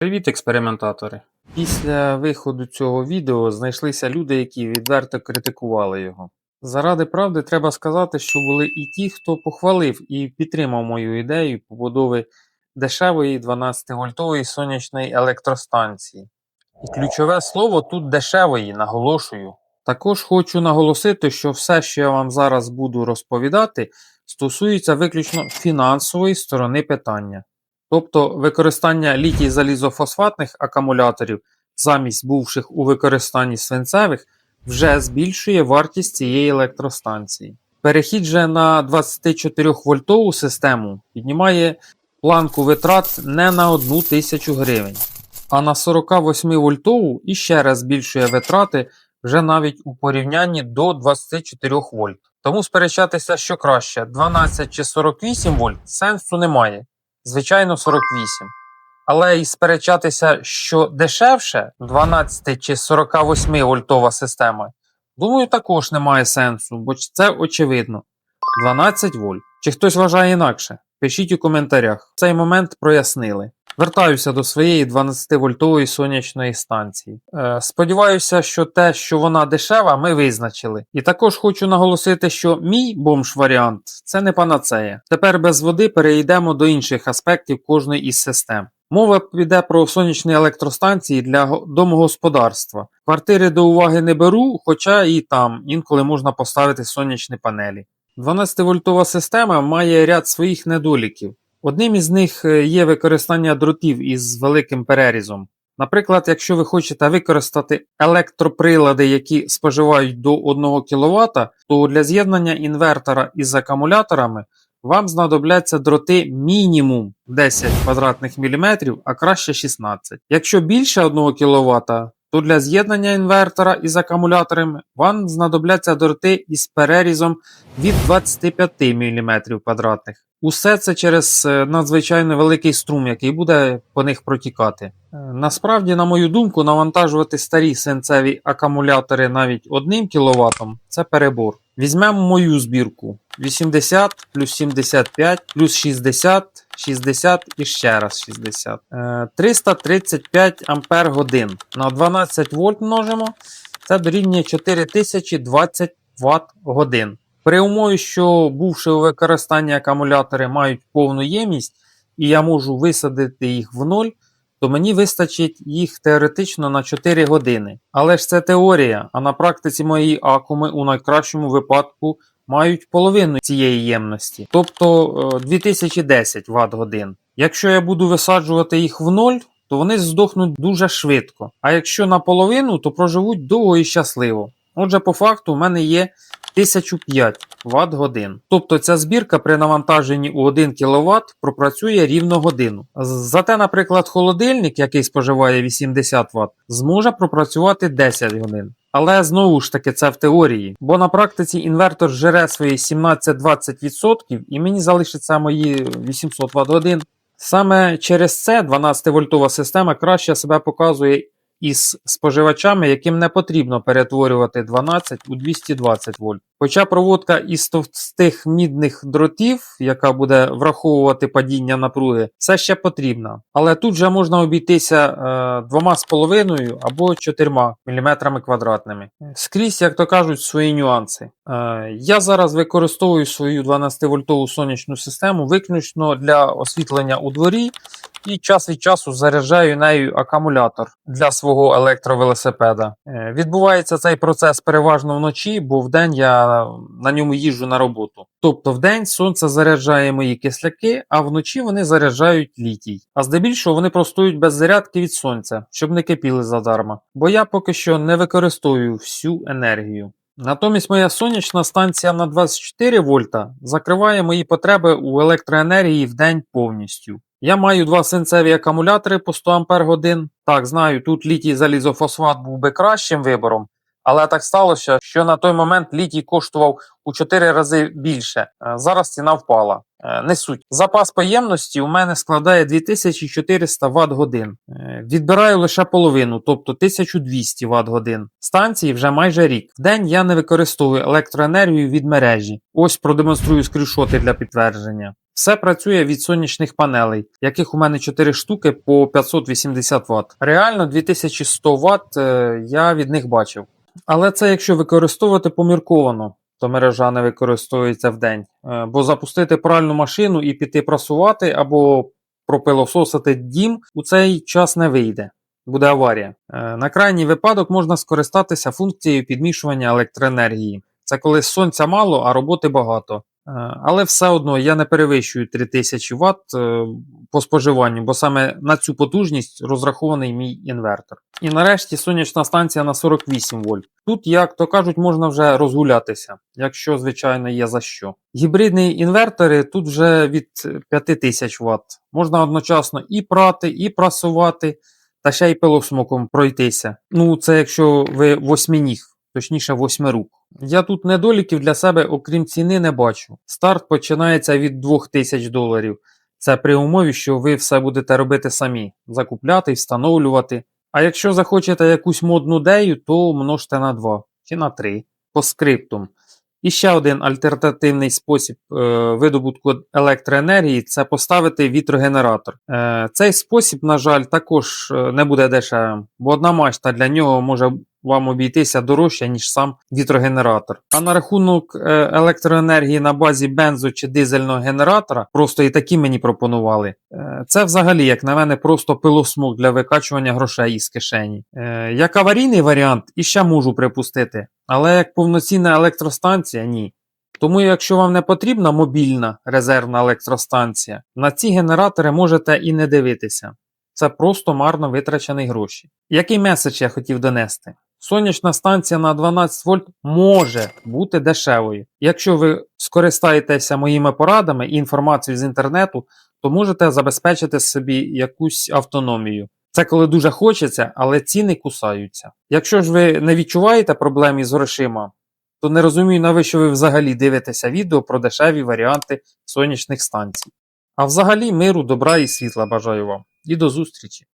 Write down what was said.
Привіт, експериментатори! Після виходу цього відео знайшлися люди, які відверто критикували його. Заради правди треба сказати, що були і ті, хто похвалив і підтримав мою ідею побудови дешевої 12-вольтової сонячної електростанції. І ключове слово тут дешевої, наголошую. Також хочу наголосити, що все, що я вам зараз буду розповідати, стосується виключно фінансової сторони питання. Тобто використання літій залізофосфатних акумуляторів замість бувших у використанні свинцевих вже збільшує вартість цієї електростанції. Перехід же на 24 вольтову систему піднімає планку витрат не на 1 тисячу гривень, а на 48 вольтову і ще раз збільшує витрати вже навіть у порівнянні до 24 вольт. Тому сперечатися, що краще 12 чи 48 вольт сенсу немає. Звичайно, 48. Але і сперечатися, що дешевше 12 чи 48 вольтова система, думаю, також немає сенсу, бо це очевидно. 12 вольт. Чи хтось вважає інакше? Пишіть у коментарях. В цей момент прояснили. Вертаюся до своєї 12-вольтової сонячної станції. Е, сподіваюся, що те, що вона дешева, ми визначили. І також хочу наголосити, що мій бомж-варіант це не панацея. Тепер без води перейдемо до інших аспектів кожної із систем. Мова піде про сонячні електростанції для домогосподарства. Квартири до уваги не беру, хоча і там інколи можна поставити сонячні панелі. 12-вольтова система має ряд своїх недоліків. Одним із них е, є використання дротів із великим перерізом. Наприклад, якщо ви хочете використати електроприлади, які споживають до 1 кВт, то для з'єднання інвертора із акумуляторами вам знадобляться дроти мінімум 10 квадратних міліметрів, а краще 16. Якщо більше 1 кВт, то для з'єднання інвертора із акумуляторами вам знадобляться дроти із перерізом від 25 мм квадратних. Усе це через е, надзвичайно великий струм, який буде по них протікати. Е, Насправді, на мою думку, навантажувати старі синцеві акумулятори навіть 1 кВт це перебор. Візьмемо мою збірку: 80 плюс 75 плюс 60, 60 і ще раз 60. Е, 335 ампер годин. На 12 вольт множимо. Це дорівнює 4020 Вт годин. При умові, що бувши у використанні акумулятори мають повну ємність, і я можу висадити їх в ноль, то мені вистачить їх теоретично на 4 години. Але ж це теорія, а на практиці мої акуми у найкращому випадку мають половину цієї ємності, тобто е, 2010 Вт годин. Якщо я буду висаджувати їх в ноль, то вони здохнуть дуже швидко. А якщо наполовину, то проживуть довго і щасливо. Отже, по факту, у мене є 1005 Вт годин. Тобто ця збірка при навантаженні у 1 кВт пропрацює рівно годину. Зате, наприклад, холодильник, який споживає 80 Вт, зможе пропрацювати 10 годин. Але знову ж таки це в теорії, бо на практиці інвертор жере свої 17-20% і мені залишиться мої 800 Вт годин. Саме через це 12-вольтова система краще себе показує із споживачами, яким не потрібно перетворювати 12 у 220 вольт. Хоча проводка із товстих мідних дротів, яка буде враховувати падіння напруги, все ще потрібна. Але тут вже можна обійтися е, 2,5 або 4 мм квадратними. Скрізь, як то кажуть, свої нюанси. Е, я зараз використовую свою 12-вольтову сонячну систему виключно для освітлення у дворі і час від часу заряджаю нею акумулятор для свого електровелосипеда. Е, Відбувається цей процес переважно вночі, бо вдень я на ньому їжджу на роботу. Тобто вдень сонце заряджає мої кисляки, а вночі вони заряджають літій. А здебільшого вони простують без зарядки від сонця, щоб не кипіли задарма. Бо я поки що не використовую всю енергію. Натомість моя сонячна станція на 24 вольта закриває мої потреби у електроенергії в день повністю. Я маю два синцеві акумулятори по 100 Ампер годин. Так, знаю, тут літій залізофосфат був би кращим вибором, але так сталося, що на той момент літій коштував у 4 рази більше. Е, Зараз ціна впала. Е, Не суть. Запас поємності у мене складає 2400 Вт годин. Е, Відбираю лише половину, тобто 1200 Вт годин. Станції вже майже рік. В день я не використовую електроенергію від мережі. Ось продемонструю скріншоти для підтвердження. Все працює від сонячних панелей, яких у мене 4 штуки по 580 Вт. Реально 2100 Вт е, я від них бачив. Але це якщо використовувати помірковано, то мережа не використовується в день. Е, Бо запустити пральну машину і піти прасувати або пропилососити дім у цей час не вийде. Буде аварія. Е, На крайній випадок можна скористатися функцією підмішування електроенергії. Це коли сонця мало, а роботи багато. Е, Але все одно я не перевищую 3000 Вт е, по споживанню, бо саме на цю потужність розрахований мій інвертор. І нарешті сонячна станція на 48 вольт. Тут, як то кажуть, можна вже розгулятися, якщо, звичайно, є за що. Гібридні інвертори тут вже від 5000 Вт. Можна одночасно і прати, і прасувати, та ще й пилосмоком пройтися. Ну, це якщо ви восьминіг, точніше восьмирук. Я тут недоліків для себе, окрім ціни, не бачу. Старт починається від 2000 доларів. Це при умові, що ви все будете робити самі: закупляти, встановлювати. А якщо захочете якусь модну дею, то множте на 2 чи на 3 по скриптум. І ще один альтернативний спосіб е, видобутку електроенергії це поставити вітрогенератор. Е, цей спосіб, на жаль, також е, не буде дешевим, бо одна мачта для нього може вам обійтися дорожче, ніж сам вітрогенератор. А на рахунок е, електроенергії на базі бензу чи дизельного генератора, просто і такі мені пропонували. Е, це взагалі, як на мене, просто пилосмок для викачування грошей із кишені. Е, як аварійний варіант, іще можу припустити, але як повноцінна електростанція ні. Тому, якщо вам не потрібна мобільна резервна електростанція, на ці генератори можете і не дивитися. Це просто марно витрачені гроші. Який меседж я хотів донести? Сонячна станція на 12 вольт може бути дешевою. Якщо ви скористаєтеся моїми порадами і інформацією з інтернету, то можете забезпечити собі якусь автономію. Це коли дуже хочеться, але ціни кусаються. Якщо ж ви не відчуваєте проблем із грошима, то не розумію, навіщо ви взагалі дивитеся відео про дешеві варіанти сонячних станцій. А взагалі миру, добра і світла бажаю вам. І до зустрічі!